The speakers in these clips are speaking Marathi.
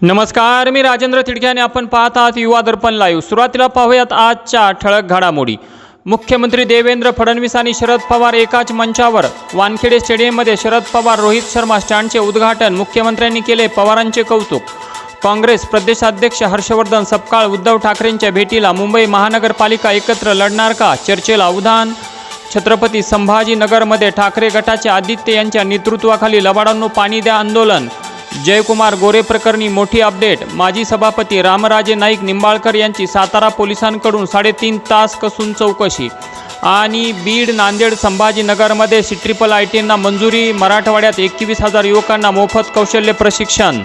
नमस्कार मी राजेंद्र तिडके आपण पाहत आहात युवा दर्पण लाईव्ह सुरुवातीला पाहूयात आजच्या ठळक घडामोडी. मुख्यमंत्री देवेंद्र फडणवीस आणि शरद पवार एकाच मंचावर. वानखेडे स्टेडियममध्ये शरद पवार रोहित शर्मा स्टँडचे उद्घाटन मुख्यमंत्र्यांनी केले पवारांचे कौतुक. काँग्रेस प्रदेशाध्यक्ष हर्षवर्धन सपकाळ उद्धव ठाकरेंच्या भेटीला मुंबई महानगरपालिका एकत्र लढणार का? चर्चेला उधाण छत्रपती संभाजीनगरमध्ये ठाकरे गटाचे आदित्य यांच्या नेतृत्वाखाली लबाडांनो पाणी द्या आंदोलन. जयकुमार गोरे प्रकरणी मोठी अपडेट. माजी सभापती रामराजे नाईक निंबाळकर यांची सातारा पोलिसांकडून साडेतीन तास कसून चौकशी. आणि बीड नांदेड संभाजीनगरमध्ये सी ट्रिपल आय टींना मंजुरी. मराठवाड्यात एकवीस हजार युवकांना मोफत कौशल्य प्रशिक्षण.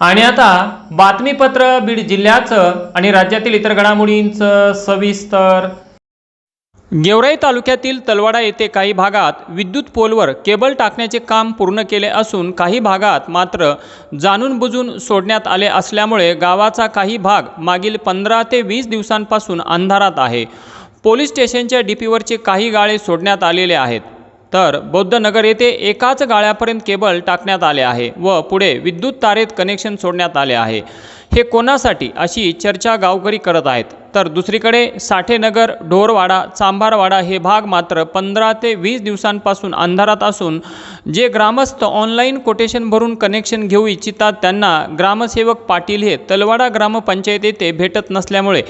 आणि आता बातमीपत्र बीड जिल्ह्याचं आणि राज्यातील इतर घडामोडींचं सविस्तर गेवराई तालुक्यातील तलवाडा येथे काही भागात विद्युत पोलवर केबल टाकण्याचे काम पूर्ण केले असून काही भागात मात्र जाणून बुजून सोडण्यात आले असल्यामुळे गावाचा काही भाग मागील पंधरा ते वीस दिवसांपासून अंधारात आहे. पोलीस स्टेशनच्या डीपीवरचे काही गाळे सोडण्यात आलेले आहेत. तर बौद्धनगर येथे एकाच गाळ्यापर्यंत केबल टाकण्यात आले आहे व पुढे विद्युत तारेत कनेक्शन सोडण्यात आले आहे. हे कोणासाठी? अशी चर्चा गावकरी करत आहेत. तर दुसरीकडे साठेनगर ढोरवाडा चांभारवाडा हे भाग मात्र पंधरा ते वीस दिवसांपासून अंधारात असून जे ग्रामस्थ ऑनलाईन कोटेशन भरून कनेक्शन घेऊ इच्छितात त्यांना ग्रामसेवक पाटील हे तलवाडा ग्रामपंचायत येथे भेटत नसल्यामुळे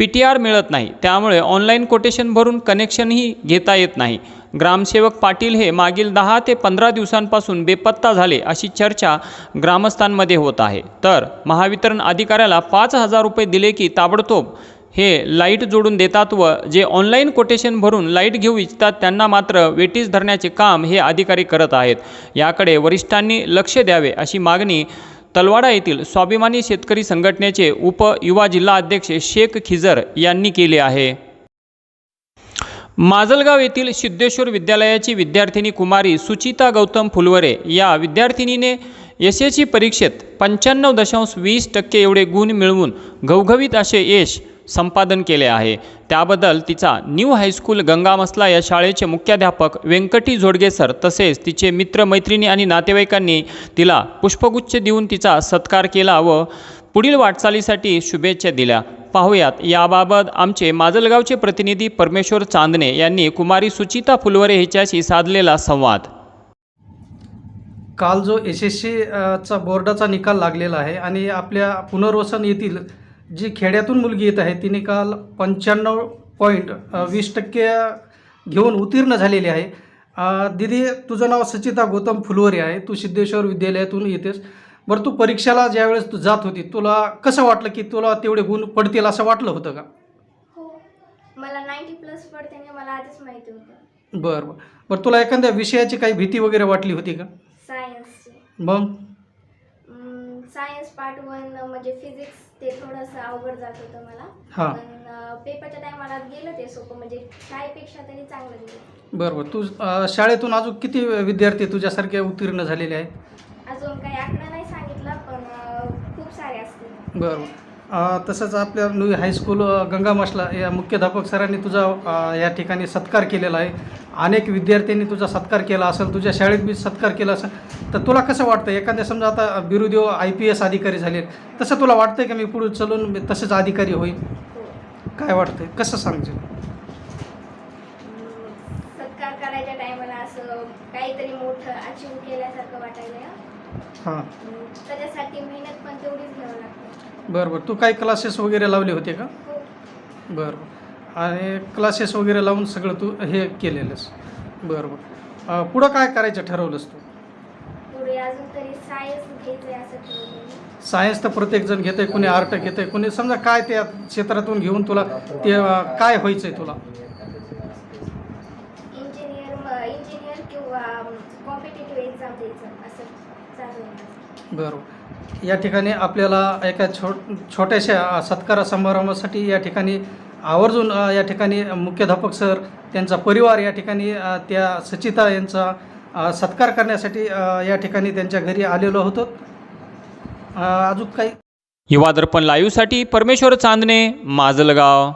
पी टी आर मिळत नाही. त्यामुळे ऑनलाईन कोटेशन भरून कनेक्शनही घेता येत नाही. ग्रामसेवक पाटील हे मागील दहा ते पंधरा दिवसांपासून बेपत्ता झाले अशी चर्चा ग्रामस्थांमध्ये होत आहे. तर महावितरण अधिकाऱ्याला पाच हजार रुपये दिले की ताबडतोब हे लाइट जोडून देतात व जे ऑनलाईन कोटेशन भरून लाइट घेऊ इच्छितात त्यांना मात्र वेटीस धरण्याचे काम हे अधिकारी करत आहेत. याकडे वरिष्ठांनी लक्ष द्यावे अशी मागणी तलवाडा येथील स्वाभिमानी शेतकरी संघटनेचे उप युवा जिल्हा अध्यक्ष शेख खिजर यांनी केले आहे. माजलगाव येथील सिद्धेश्वर विद्यालयाची विद्यार्थिनी कुमारी सुचिता गौतम फुलवरे या विद्यार्थिनीने एस एस सी परीक्षेत पंच्याण्णव दशांश वीस टक्के एवढे गुण मिळवून घवघवीत असे यश संपादन केले आहे. त्याबद्दल तिचा न्यू हायस्कूल गंगामसला या शाळेचे मुख्याध्यापक व्यंकटी झोडगेसर तसेच तिचे मित्र मैत्रिणी आणि नातेवाईकांनी तिला पुष्पगुच्छ देऊन तिचा सत्कार केला व पुढील वाटचालीसाठी शुभेच्छा दिल्या. पाहुयात याबाबत आमचे माजलगावचे प्रतिनिधी परमेश्वर चांदणे यांनी कुमारी सुचिता फुलवरे हिच्याशी साधलेला संवाद. काल जो एस एस सी चा बोर्डाचा निकाल लागलेला आहे आणि आपल्या पुनर्वसन येथील जी खेड्यातून मुलगी येत आहे तिने काल पंच्याण्णव पॉईंट वीस टक्के घेऊन उत्तीर्ण झालेली आहे. दिदी तुझं नाव सचिता गौतम फुलवरे आहे. तू सिद्धेश्वर विद्यालयातून येतेस. बरं तू परीक्षेला ज्यावेळेस तू जात होती तुला कसं वाटलं की तुला तेवढे गुण पडतील असं वाटलं होतं का? हो. मला नाईन्टी प्लस पडते हे मला आधीच माहिती होतं. बरं बरं. बरं तुला एखाद्या विषयाची काही भीती वगैरे वाटली होती का? मग? सायन्स पार्ट वन म्हणजे फिजिक्स ते थोडंसं अवघड जात होतं मला. हां. पण पेपरच्या टायमाला गेलं ते सोपं म्हणजे शाळेपेक्षा तरी चांगलं गेलं. बरं बरं तू अ, शाळेतून अजून किती विद्यार्थी तुझ्यासारखे उत्तीर्ण झालेले आहेत? अजून काही आकडा नाही सांगितला पण अं, खूप सारे असतील. बरं अ, तसंच आपल्या न्यू हायस्कूल गंगामसला या मुख्याध्यापक सरांनी तुझा या ठिकाणी सत्कार केलेला आहे. अनेक विद्यार्थ्यांनी तुझा सत्कार केला असेल तुझ्या शाळेत बी सत्कार केला असेल तर तुला कसं वाटतं एखाद्या समजा आता बिरुदी आय पी एस अधिकारी झाले तसं तुला वाटतंय का मी पुढे चलून तसंच अधिकारी होईल काय वाटतंय? कसं सांगशील? अं, सत्कार करायच्या टायमाला असं काहीतरी मोठं अचीव केल्यासारखं वाटायला हां. त्याच्यासाठी मेहनत पण तेवढीच घ्यावं लागते. बरं बरं. तू काही क्लासेस वगैरे लावले होते का? बरं बरं. आणि क्लासेस वगैरे लावून सगळं तू हे केलेलंस. बरं बरं. पुढं काय करायचं ठरवलंस तू? पुढे अजून तरी सायन्स घ्यायचंय असं ठरवलं सायन्स तर प्रत्येकजण घेते कोणी आर्ट घेते कोणी समजा काय त्या क्षेत्रातून घेऊन तुला ते अ, काय व्हायचं आहे तुला इंजिनियर इंजिनियर किंवा कॉम्पिटेटिव्ह एक्झाम द्यायचं असं. बरोबर. बरं या ठिकाणी आपल्याला एका छो छोट्याशा सत्कार समारंभासाठी या ठिकाणी आवर्जून या ठिकाणी मुख्याध्यापक सर त्यांचा परिवार या ठिकाणी त्या सचिता यांचा सत्कार करण्यासाठी या ठिकाणी त्यांच्या घरी आलेलो होतो. अजून काही? युवा दर्पण लाईव्हसाठी परमेश्वर चांदणे माजलगाव.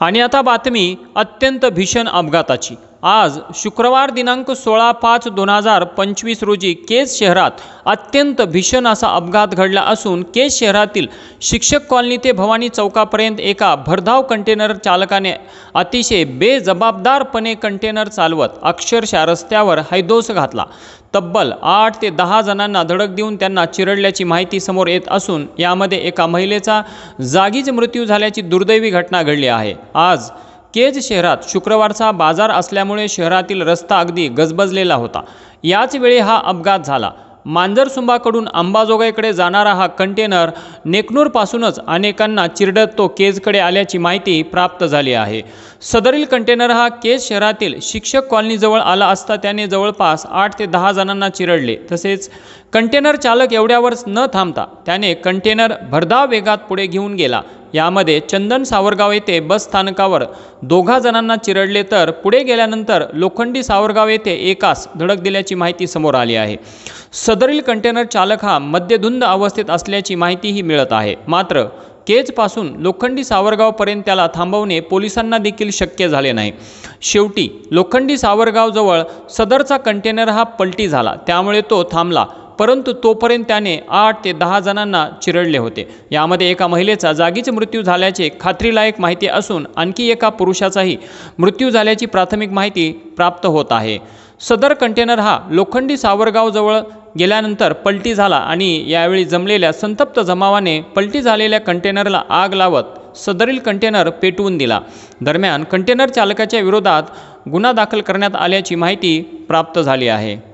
आणि आता बातमी अत्यंत भीषण अपघाताची. आज शुक्रवार दिनांक सोळा पाच दोन हजार पंचवीस रोजी केज शहरात अत्यंत भीषण असा अपघात घडला असून केज शहरातील शिक्षक कॉलनी ते भवानी चौकापर्यंत एका भरधाव कंटेनर चालकाने अतिशय बेजबाबदारपणे कंटेनर चालवत अक्षरशः रस्त्यावर हैदोस घातला. तब्बल आठ ते दहा जणांना धडक देऊन त्यांना चिरडल्याची माहिती समोर येत असून यामध्ये एका महिलेचा जागीच मृत्यू झाल्याची दुर्दैवी घटना घडली आहे. आज केज शहरात शुक्रवारचा बाजार असल्यामुळे शहरातील रस्ता अगदी गजबजलेला होता. याचवेळी हा अपघात झाला. मांजरसुंबाकडून अंबाजोगाईकडे जाणारा हा कंटेनर नेकनूरपासूनच अनेकांना चिरडत तो केजकडे आल्याची माहिती प्राप्त झाली आहे. सदरील कंटेनर हा केज शहरातील शिक्षक कॉलनीजवळ आला असता त्याने जवळपास आठ ते दहा जणांना चिरडले. तसेच कंटेनर चालक एवढ्यावरच न थांबता त्याने कंटेनर भरधाव वेगात पुढे घेऊन गेला. यामध्ये चंदन सावरगाव येथे बस स्थानकावर दोघा जणांना चिरडले तर पुढे गेल्यानंतर लोखंडी सावरगाव येथे एकास धडक दिल्याची माहिती समोर आली आहे. सदरील कंटेनर चालक हा मद्यधुंद अवस्थेत असल्याची माहितीही मिळत आहे. मात्र केजपासून लोखंडी सावरगावपर्यंत त्याला थांबवणे पोलिसांना देखील शक्य झाले नाही. शेवटी लोखंडी सावरगावजवळ सदरचा कंटेनर हा पलटी झाला. त्यामुळे तो थांबला. परंतु तोपर्यंत त्याने आठ ते दहा जणांना चिरडले होते. यामध्ये एका महिलेचा जागीच मृत्यू झाल्याचे खात्रीलायक माहिती असून आणखी एका पुरुषाचाही मृत्यू झाल्याची प्राथमिक माहिती प्राप्त होत आहे. सदर कंटेनर हा लोखंडी सावरगावजवळ गेल्यानंतर पलटी झाला आणि यावेळी जमलेल्या संतप्त जमावाने पलटी झालेल्या कंटेनरला आग लावत सदरील कंटेनर पेटवून दिला. दरम्यान कंटेनर चालकाच्या विरोधात गुन्हा दाखल करण्यात आल्याची माहिती प्राप्त झाली आहे.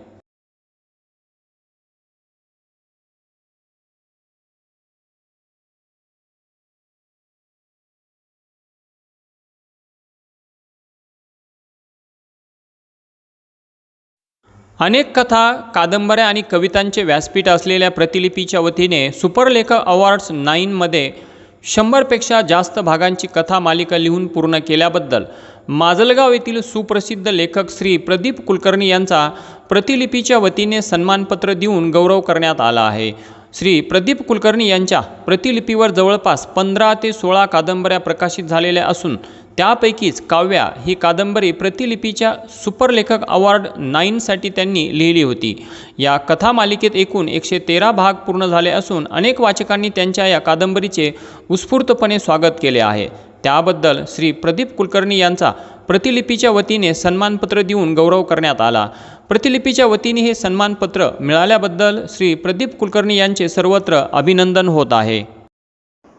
अनेक कथा कादंबऱ्या आणि कवितांचे व्यासपीठ असलेल्या प्रतिलिपीच्या वतीने सुपरलेख अवॉर्ड्स नाईनमध्ये शंभरपेक्षा जास्त भागांची कथा मालिका लिहून पूर्ण केल्याबद्दल माजलगाव येथील सुप्रसिद्ध लेखक श्री प्रदीप कुलकर्णी यांचा प्रतिलिपीच्या वतीने सन्मानपत्र देऊन गौरव करण्यात आला आहे. श्री प्रदीप कुलकर्णी यांच्या प्रतिलिपीवर जवळपास पंधरा ते सोळा कादंबऱ्या प्रकाशित झालेल्या असून त्यापैकीच काव्या ही कादंबरी प्रतिलिपीच्या सुपरलेखक अवॉर्ड नाईनसाठी त्यांनी लिहिली होती. या कथा मालिकेत एकूण एकशे तेरा भाग पूर्ण झाले असून अनेक वाचकांनी त्यांच्या या कादंबरीचे उत्स्फूर्तपणे स्वागत केले आहे. त्याबद्दल श्री प्रदीप कुलकर्णी यांचा प्रतिलिपीच्या वतीने सन्मानपत्र देऊन गौरव करण्यात आला. प्रतिलिपीच्या वतीने हे सन्मानपत्र मिळाल्याबद्दल श्री प्रदीप कुलकर्णी यांचे सर्वत्र अभिनंदन होत आहे.